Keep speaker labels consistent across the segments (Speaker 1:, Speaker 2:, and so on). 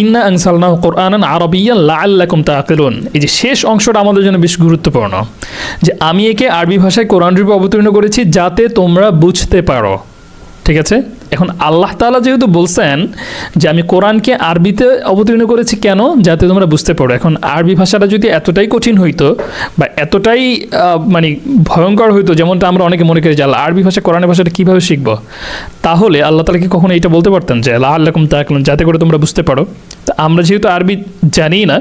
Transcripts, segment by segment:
Speaker 1: ইন্না আনসালনা কোরআনান আরবিয়ান লাআল্লাকুম তাআকিলুন। এই যে শেষ অংশটা আমাদের জন্য বেশ গুরুত্বপূর্ণ, যে আমি একে আরবি ভাষায় কোরআন রূপে অবতীর্ণ করেছি যাতে তোমরা বুঝতে পারো। ঠিক আছে? এখন আল্লাহ তাআলা যেহেতু বলছেন যে আমি কোরআনকে আরবিতে অবতীর্ণ করেছি কেন? যাতে তোমরা বুঝতে পারো। এখন আরবি ভাষাটা যদি এতটাই কঠিন হইতো বা এতটাই মানে ভয়ঙ্কর হইতো, যেমনটা আমরা অনেকে মনে করি যে আল্লাহ আরবি ভাষা কোরআনের ভাষাটা কীভাবে শিখব? তাহলে আল্লাহ তালাকে কখনো এটা বলতে পারতেন যে আল্লাহ আল্লাহম তাকলুন যাতে করে তোমরা বুঝতে পারো? তা আমরা যেহেতু আরবি জানি না,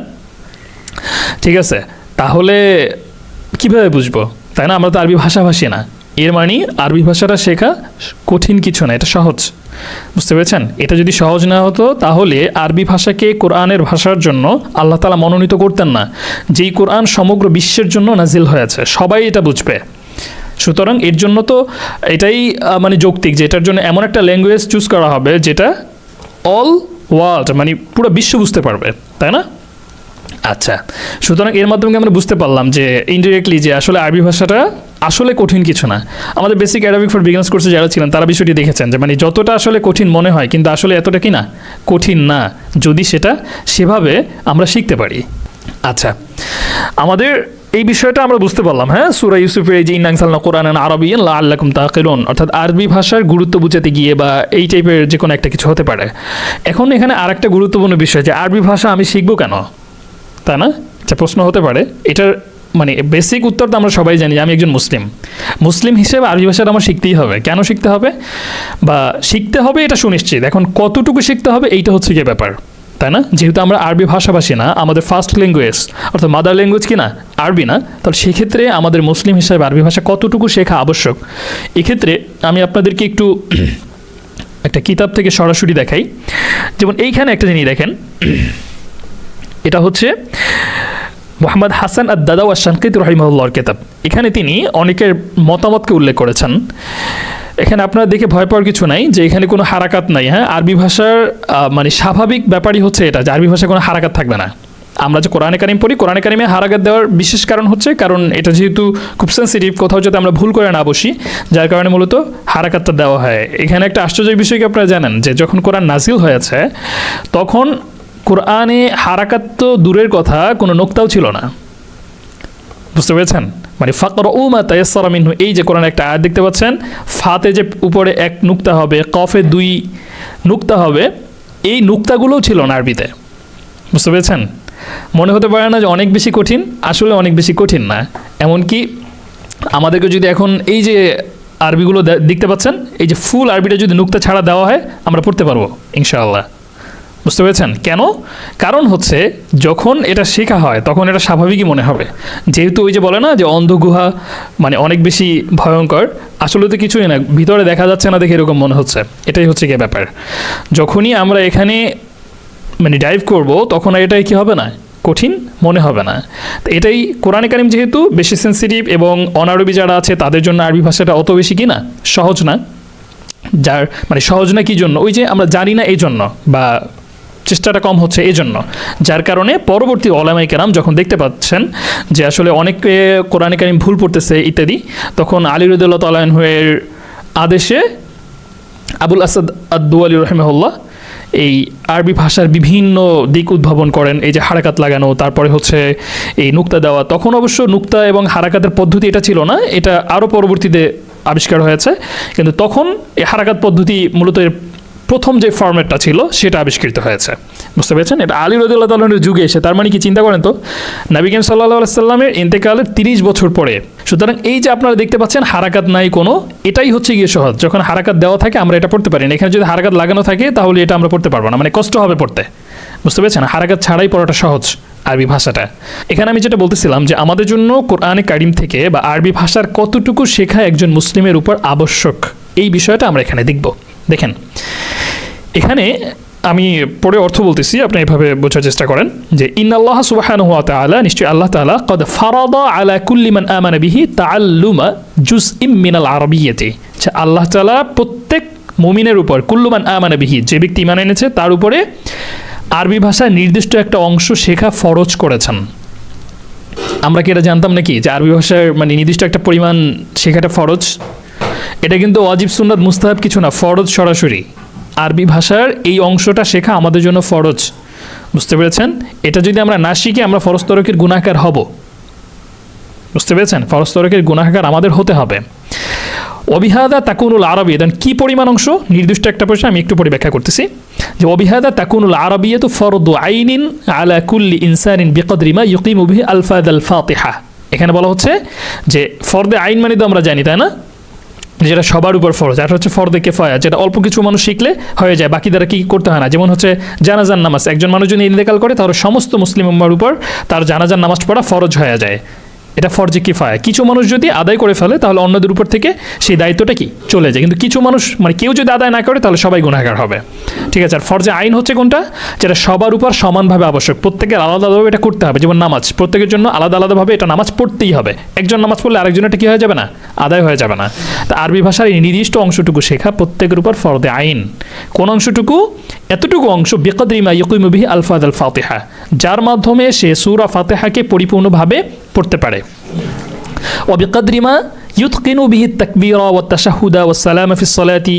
Speaker 1: ঠিক আছে, তাহলে কীভাবে বুঝব? তাই না? আমরা তো আরবি ভাষাভাষী না। এর মানে আরবি ভাষাটা শেখা কঠিন কিছু না, এটা সহজ। বুঝতে পেরেছেন? এটা যদি সহজ না হতো, তাহলে আরবি ভাষাকে কোরআনের ভাষার জন্য আল্লাহ তালা মনোনীত করতেন না। যেই কোরআন সমগ্র বিশ্বের জন্য নাজিল হয়েছে, সবাই এটা বুঝবে। সুতরাং এর জন্য তো এটাই মানে যৌক্তিক যে এটার জন্য এমন একটা ল্যাঙ্গুয়েজ চুজ করা হবে, যেটা অল ওয়ার্ল্ড মানে পুরো বিশ্ব বুঝতে পারবে, তাই না? আচ্ছা সুতরাং এর মাধ্যমে আমরা বুঝতে পারলাম যে ইনডিরেক্টলি যে আসলে আরবি ভাষাটা আসলে কঠিন কিছু না। আমাদের বেসিক অ্যারাবিক ফর বিগিনার্স কোর্সে যারা ছিলেন, তারা বিষয়টি দেখেছেন যে মানে যতটা আসলে কঠিন মনে হয়, কিন্তু আসলে এতটা কি না? কঠিন না, যদি সেটা সেভাবে আমরা শিখতে পারি। আচ্ছা আমাদের এই বিষয়টা আমরা বুঝতে পারলাম হ্যাঁ? সুরা ইউসুফের এই যে ইন্নাংসালনা কোরআন আরবি লা আল্লাকুম অর্থাৎ আরবি ভাষার গুরুত্ব বুঝাতে গিয়ে বা এই টাইপের যে কোনো একটা কিছু হতে পারে। এখন এখানে আরেকটা গুরুত্বপূর্ণ বিষয়, যে আরবি ভাষা আমি শিখব কেন? তাই না? আচ্ছা প্রশ্ন হতে পারে। এটার মানে বেসিক উত্তর তো আমরা সবাই জানি আমি একজন মুসলিম। মুসলিম হিসেবে আরবি ভাষাটা আমার শিখতেই হবে। কেন শিখতে হবে? বা শিখতে হবে এটা সুনিশ্চিত। এখন কতটুকু শিখতে হবে এইটা হচ্ছে গিয়ে ব্যাপার। তাই না? যেহেতু আমরা আরবি ভাষাভাষী না, আমাদের ফার্স্ট ল্যাঙ্গুয়েজ অর্থাৎ মাদার ল্যাঙ্গুয়েজ কি না? আরবি না। তাহলে সেক্ষেত্রে আমাদের মুসলিম হিসাবে আরবি ভাষা কতটুকু শেখা আবশ্যক? এক্ষেত্রে আমি আপনাদেরকে একটু একটা কিতাব থেকে সরাসরি দেখাই। যেমন এইখানে একটা জিনিস দেখেন। এটা হচ্ছে মোহাম্মদ হাসান আদ দাদাও শানকিত রহিমউল্লাহর কেতাব। এখানে তিনি অনেকের মতামতকে উল্লেখ করেছেন। এখানে আপনারা দেখে ভয় পাওয়ার কিছু নাই যে এখানে কোনো হারাকাত নাই হ্যাঁ? আরবি ভাষার মানে স্বাভাবিক ব্যাপারই হচ্ছে এটা, যে আরবি ভাষায় কোনো হারাকাত থাকবে না। আমরা যে কোরআনে কারিম পড়ি, কোরআনে কারিমে হারাকাত দেওয়ার বিশেষ কারণ হচ্ছে, কারণ এটা যেহেতু খুব সেন্সিটিভ কোথাও যাতে আমরা ভুল করে না বসি, যার কারণে মূলত হারাকাতটা দেওয়া হয়। এখানে একটা আশ্চর্যের বিষয় কি আপনারা জানেন? যে যখন কোরআন নাজিল হয়েছে, তখন কোরআনে হারাকাত তো দূরের কথা, কোনো নোক্তাও ছিল না। বুঝতে পেরেছেন? মানে ফাকর উমা তাইসারা মিনহু, এই যে কোরআন একটা আয়াত দেখতে পাচ্ছেন, ফাতে যে উপরে এক নুক্তা হবে, কফে দুই নুক্তা হবে, এই নুক্তাগুলোও ছিল না আরবিতে। বুঝতে পেরেছেন? মনে হতে পারে না যে অনেক বেশি কঠিন, আসলে অনেক বেশি কঠিন না। এমনকি আমাদেরকে যদি এখন এই যে আরবিগুলো দেখতে পাচ্ছেন, এই যে ফুল আরবিটা যদি নুক্তা ছাড়া দেওয়া হয়, আমরা পড়তে পারব, ইনশাআল্লাহ। বুঝতে পেরেছেন? কেন? কারণ হচ্ছে যখন এটা শেখা হয়, তখন এটা স্বাভাবিকই মনে হবে। যেহেতু ওই যে বলে না যে অন্ধ গুহা মানে অনেক বেশি ভয়ঙ্কর, আসলে তো কিছুই না, ভিতরে দেখা যাচ্ছে না দেখে এরকম মনে হচ্ছে। এটাই হচ্ছে গিয়ে ব্যাপার। যখনই আমরা এখানে মানে ডাইভ করব, তখন এটাই কি হবে না? কঠিন মনে হবে না। তো এটাই কোরআনে কারিম যেহেতু বেশি সেন্সিটিভ এবং অনারবি যারা আছে, তাদের জন্য আরবি ভাষাটা অত বেশি কি না? সহজ না। যার মানে সহজ না কি জন্য? ওই যে আমরা জানি না এই জন্য বা চেষ্টাটা কম হচ্ছে এই জন্য যার কারণে পরবর্তী ওলামাই কেরাম যখন দেখতে পাচ্ছেন যে আসলে অনেকে কোরআনে কারিম ভুল পড়তেছে ইত্যাদি, তখন আলী রদুল্লাহ তালাহের আদেশে আবুল আসাদ আদু আলী রহমহল্লা এই আরবি ভাষার বিভিন্ন দিক উদ্ভাবন করেন। এই যে হারাকাত লাগানো, তারপরে হচ্ছে এই নুক্তা দেওয়া। তখন অবশ্য নুক্তা এবং হারাকাতের পদ্ধতি এটা ছিল না, এটা আরও পরবর্তীতে আবিষ্কার হয়েছে। কিন্তু তখন এই হারাকাত পদ্ধতি মূলত এর প্রথম যে ফর্ম্যাটটা ছিল, সেটা আবিষ্কৃত হয়েছে। বুঝতে পেরেছেন? এটা আলী রদুল্লাহ তালের যুগে এসে, তার মানে কি চিন্তা করেন তো? নাবিকেম সাল্লাহ সাল্লামের ইন্তেকালের তিরিশ বছর পরে, সুতরাং এই যে আপনারা দেখতে পাচ্ছেন, হারাকাত নাই কোনো, এটাই হচ্ছে গিয়ে সহজ। যখন হারাকাত দেওয়া থাকে, আমরা এটা পড়তে পারি না। এখানে যদি হারাকাত লাগানো থাকে, তাহলে এটা আমরা পড়তে পারব না। মানে কষ্ট হবে পড়তে। বুঝতে পেরেছেন? হারাকাত ছাড়াই পড়াটা সহজ আরবি ভাষাটা। এখানে আমি যেটা বলতেছিলাম যে, আমাদের জন্য কোরআনে কারিম থেকে বা আরবি ভাষার কতটুকু শেখা একজন মুসলিমের উপর আবশ্যক, এই বিষয়টা আমরা এখানে দেখব। দেখেন এখানে আমি পরে অর্থ বলতেছি, আপনি এভাবে বোঝার চেষ্টা করেন যে ইন আল্লাহ সুবহানাহু ওয়া তাআলা, নিশ্চয়ই আল্লাহ তাআলা, কদ ফারাদা আলা কুল্লি মান আমানা বিহি তাআল্লুমা জুজইম মিনাল আরবিয়্যাতি যে আল্লাহ তালা প্রত্যেক মুমিনের উপর কুল্লুমান আমানা বিহি, যে ব্যক্তি ইমান এনেছে, তার উপরে আরবি ভাষার নির্দিষ্ট একটা অংশ শেখা ফরজ করেছেন। আমরা কি এটা জানতাম নাকি? যে আরবি ভাষার মানে নির্দিষ্ট একটা পরিমাণ শেখাটা ফরজ? এটা কিন্তু অজিব সুন্নাত মুস্তাহাব কিছু না, ফরজ সরাসরি। আরবি ভাষার এই অংশটা শেখা আমাদের জন্য ফরজ। বুঝতে পেরেছেন? এটা যদি আমরা না শিখি আমরা ফরজ তরকের গুণাকার হব। বুঝতে পেরেছেন? ফরজ তরকের গুণাকার আমাদের হতে হবে। অবিহাদা তাকুনুল আরবি দেন কী পরিমাণ অংশ? নির্দিষ্ট একটা প্রশ্ন আমি একটু পরে ব্যাখ্যা করতেছি। যে অবিহাদা তাকুনুল আরবিয়া তো ফরদু আইনিন আলা কুল্লি ইনসানিন বিকদরিমা ইউকিম উবি আলফাদ আল ফাতিহা। এখানে বলা হচ্ছে যে ফরদে আইন মানে তো আমরা জানি, তাই না? যেটা সবার উপর ফরজ এটা হচ্ছে ফরদে কেফায়া যেটা অল্প কিছু মানুষ শিখলে হয়ে যায়, বাকি দ্বারা কী করতে হয় না। যেমন হচ্ছে জানাজান নামাজ, একজন মানুষ যদি ইন্দেকাল করে, তাহলে সমস্ত মুসলিম উম্মার উপর তার জানাজান নামাজ পড়া ফরজ হয়ে যায়। এটা ফরজে কিফায়া। কিছু মানুষ যদি আদায় করে ফেলে, তাহলে অন্যদের উপর থেকে সেই দায়িত্বটা কি? চলে যায়। কিন্তু কিছু মানুষ মানে কেউ যদি আদায় না করে, তাহলে সবাই গুণাগার হবে। ঠিক আছে? আর ফরজে আইন হচ্ছে কোনটা? যেটা সবার উপর সমানভাবে আবশ্যক। প্রত্যেকের আলাদা আলাদাভাবে এটা করতে হবে। যেমন নামাজ। প্রত্যেকের জন্য আলাদা আলাদাভাবে এটা নামাজ পড়তেই হবে। একজন নামাজ পড়লে আরেকজনের এটা কি হয়ে যাবে না? আদায় হয়ে যাবে না। তা আরবি ভাষার এই নির্দিষ্ট অংশটুকু শেখা প্রত্যেকের উপর ফরদে আইন। কোন অংশটুকু? এতটুকু অংশ বেকদরিমা ইয়কুইমবিহি আলফাদ আল ফাতেহা যার মাধ্যমে সে সুরা ফাতেহাকে পরিপূর্ণভাবে পড়তে পারে। ও বেকদ্রিমা ইউথকিন বিহি তাকবির ও তাশাহুদা ও সালাম ফিসলাতি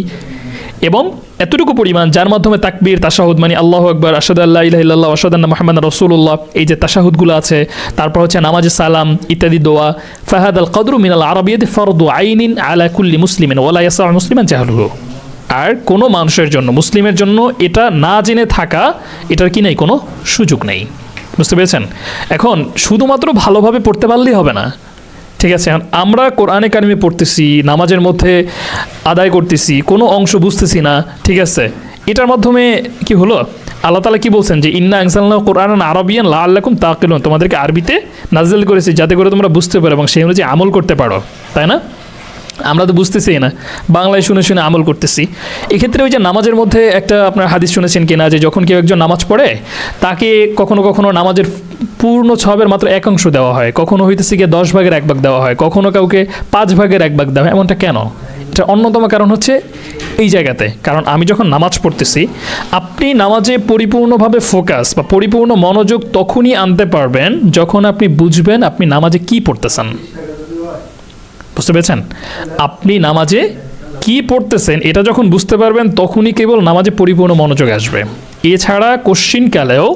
Speaker 1: এবং এতটুকু পরিমাণ যার মাধ্যমে তাকবীর, তাশাহুদ মানে আল্লাহ আকবর আসাদ আল্লাহ ইহিল্লাহ আসাদান্না মোহাম্মদ রসুল্লাহ এই যে তাশাহুদগুলো আছে, তারপর হচ্ছে নামাজ সালাম ইত্যাদি দোয়া ফাহাদ আল কদরু মিনাল আরবিয়দ ফরদু আইনিন আলাকুল্লি মুসলিমিন ওলা ইয়াসা মুসলিমান জাহলুহ। আর কোনো মানুষের জন্য, মুসলিমের জন্য এটা না জেনে থাকা, এটার কি নেই? কোনো সুযোগ নেই। বুঝতে পেরেছেন? এখন শুধুমাত্র ভালোভাবে পড়তে পারলেই হবে না। ঠিক আছে আমরা কোরআনে কারিমে পড়তেছি, নামাজের মধ্যে আদায় করতেছি, কোনো অংশ বুঝতেছি না, ঠিক আছে? এটার মাধ্যমে কি হলো? আল্লাহ তালা কি বলছেন যে, ইন্না আনসাল্লাহ কোরআন আরবিয়ান লা আল্লাকুম তাকিলুন তোমাদেরকে আরবিতে নাজেল করেছি যাতে করে তোমরা বুঝতে পারো এবং সেই অনুযায়ী আমল করতে পারো। তাই না? আমরা তো বুঝতেছি না। বাংলায় শুনে শুনে আমল করতেছি। এক্ষেত্রে ওই যে নামাজের মধ্যে একটা আপনার হাদিস শুনেছেন কিনা, যে যখন কেউ একজন নামাজ পড়ে, তাকে কখনো কখনো নামাজের পূর্ণ ছবের মাত্র এক অংশ দেওয়া হয়। কখনো হইতেছে গিয়ে দশ ভাগের এক ভাগ দেওয়া হয়, কখনো কাউকে পাঁচ ভাগের এক ভাগ দেওয়া হয়। এমনটা কেন? এটা অন্যতম কারণ হচ্ছে এই জায়গাতে। কারণ আমি যখন নামাজ পড়তেছি, আপনি নামাজে পরিপূর্ণভাবে ফোকাস বা পরিপূর্ণ মনোযোগ তখনই আনতে পারবেন যখন আপনি বুঝবেন আপনি নামাজে কি পড়তেছেন। বুঝতে পেরেছেন? আপনি নামাজে কি পড়তেছেন এটা যখন বুঝতে পারবেন, তখনই কেবল নামাজে পরিপূর্ণ মনোযোগ আসবে। এছাড়া কোশ্চিনকালেও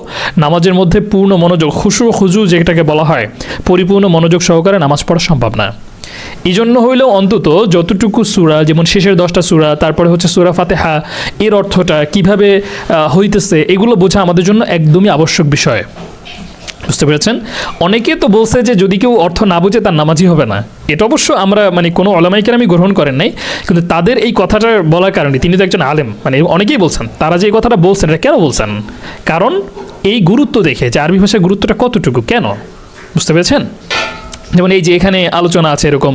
Speaker 1: নামাজের মধ্যে পূর্ণ মনোযোগ খুশু খুজু যেটাকে বলা হয়, পরিপূর্ণ মনোযোগ সহকারে নামাজ পড়া সম্ভব না। এই জন্য হইলেও অন্তত যতটুকু সুরা, যেমন শেষের দশটা সুরা, তারপরে হচ্ছে সুরা ফাতেহা, এর অর্থটা কীভাবে হইতেছে, এগুলো বোঝা আমাদের জন্য একদমই আবশ্যক বিষয়। বুঝতে পেরেছেন? অনেকে তো বলছে যে যদি কেউ অর্থ না বুঝে তার নামাজি হবে না। এটা অবশ্য আমরা মানে কোনো অলামাইকে আমি গ্রহণ করেন নাই, কিন্তু তাদের এই কথাটা বলার কারণে, তিনি তো একজন আলেম মানে অনেকেই বলছেন, তারা যে এই কথাটা বলছেন, এটা কেন বলছেন? কারণ এই গুরুত্ব দেখে, যে আরবি ভাষার গুরুত্বটা কতটুকু, কেন? বুঝতে পেরেছেন? যেমন এই যে এখানে আলোচনা আছে এরকম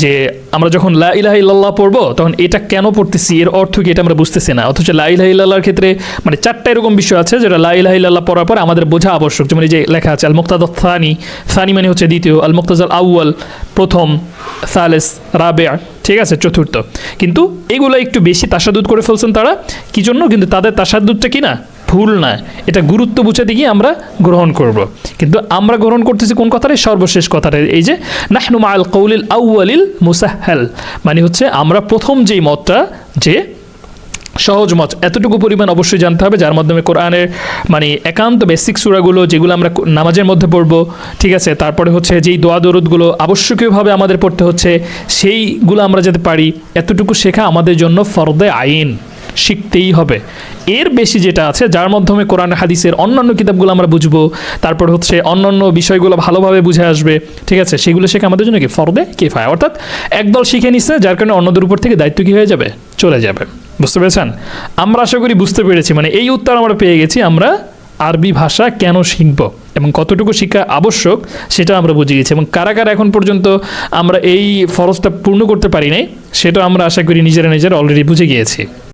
Speaker 1: যে আমরা যখন লা ইলাহা ইল্লাল্লাহ পড়ব, তখন এটা কেন পড়তেছি? এর অর্থ কি এটা আমরা বুঝতেছি না। অথচ লা ইলাহা ইল্লাল্লাহর ক্ষেত্রে মানে চারটা এরকম বিষয় আছে যেটা লা ইলাহা ইল্লাল্লাহ পড়ার পর আমাদের বোঝা আবশ্যক। যেমন এই যে লেখা আছে আল মুক্তাদ থানি থানি মানে হচ্ছে দ্বিতীয় আল মুক্তাজাল আউয়াল, প্রথম, সালেস রাবেয়া ঠিক আছে, চতুর্থ। কিন্তু এগুলো একটু বেশি তাসাদুদ করে ফেলছেন তারা। কি জন্য? কিন্তু তাদের তাসাদুদটা কি না? ভুল না। এটা গুরুত্ব বুঝাতে গিয়ে আমরা গ্রহণ করব। কিন্তু আমরা গ্রহণ করতেছি কোন কথাটাই? সর্বশেষ কথাটা এই যে, নাহনু আল কৌলিল আউয়ালিল মুসাহাল মানে হচ্ছে, আমরা প্রথম যেই মতটা, যে সহজ মত, এতটুকু পরিমাণ অবশ্যই জানতে হবে, যার মাধ্যমে কোরআনের মানে একান্ত বেসিক সুরাগুলো যেগুলো আমরা নামাজের মধ্যে পড়ব, ঠিক আছে? তারপরে হচ্ছে, যেই দোয়া দরুদগুলো আবশ্যকীয়ভাবে আমাদের পড়তে হচ্ছে, সেইগুলো আমরা যাতে পারি, এতটুকু শেখা আমাদের জন্য ফরদে আইন। শিখতেই হবে। এর বেশি যেটা আছে, যার মাধ্যমে কোরআন, হাদিসের অন্যান্য কিতাবগুলো আমরা বুঝব, তারপর হচ্ছে অন্যান্য বিষয়গুলো ভালোভাবে বুঝে আসবে, ঠিক আছে? সেগুলো শেখা আমাদের জন্য কি? ফরদে কেফায়। অর্থাৎ একদল শিখে নিচ্ছে যার কারণে অন্যদের উপর থেকে দায়িত্ব কী হয়ে যাবে? চলে যাবে। বুঝতে পেরেছেন? আমরা আশা করি বুঝতে পেরেছি। মানে এই উত্তর আমরা পেয়ে গেছি, আমরা আরবি ভাষা কেন শিখব? এবং কতটুকু শিক্ষা আবশ্যক, সেটা আমরা বুঝে গেছি। এবং কারা কারা এখন পর্যন্ত আমরা এই ফরজটা পূর্ণ করতে পারি নাই, সেটা আমরা আশা করি নিজেরা নিজেরা অলরেডি বুঝে গিয়েছি।